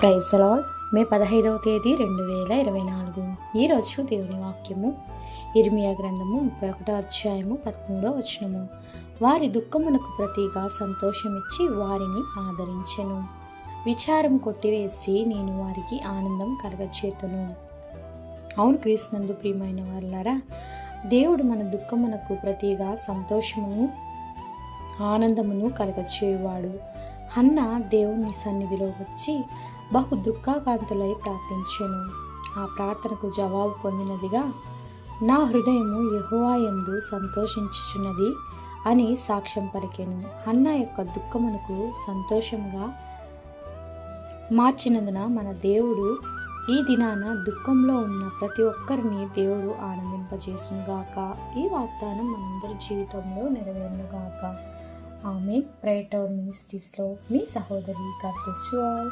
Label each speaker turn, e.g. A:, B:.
A: Praise lord మే పదహైదవ తేదీ రెండు వేల ఇరవై నాలుగు. ఈరోజు దేవుని వాక్యము ఇర్మియా గ్రంథము ముప్పై ఒకటో అధ్యాయము పదమూడో వచనము. వారి దుఃఖమునకు ప్రతిగా సంతోషమిచ్చి వారిని ఆదరించెను. విచారం కొట్టివేసి నేను వారికి ఆనందం కలగచేతును. అవును క్రీస్తునందు ప్రియమైన వాళ్ళారా దేవుడు మన దుఃఖమునకు ప్రతిగా సంతోషమును ఆనందమును కలగచేయువాడు. హన్న దేవుని సన్నిధిలో వచ్చి బహు దుఃఖాకాంతులై ప్రార్థించాను. ఆ ప్రార్థనకు జవాబు పొందినదిగా నా హృదయము ఎందు సంతోషించుచున్నది అని సాక్ష్యం పలికాను. అన్న యొక్క దుఃఖమునకు సంతోషంగా మార్చినందున మన దేవుడు ఈ దినాన దుఃఖంలో ఉన్న ప్రతి ఒక్కరిని దేవుడు ఆనందింపజేసునుగాక. ఈ వాగ్దానం మనందరి జీవితంలో నెరవేరునుగాక. ఆమె ప్రేటర్ మినిస్ట్రీస్లో మీ సహోదరి గాడ్ బ్లెస్ యు ఆల్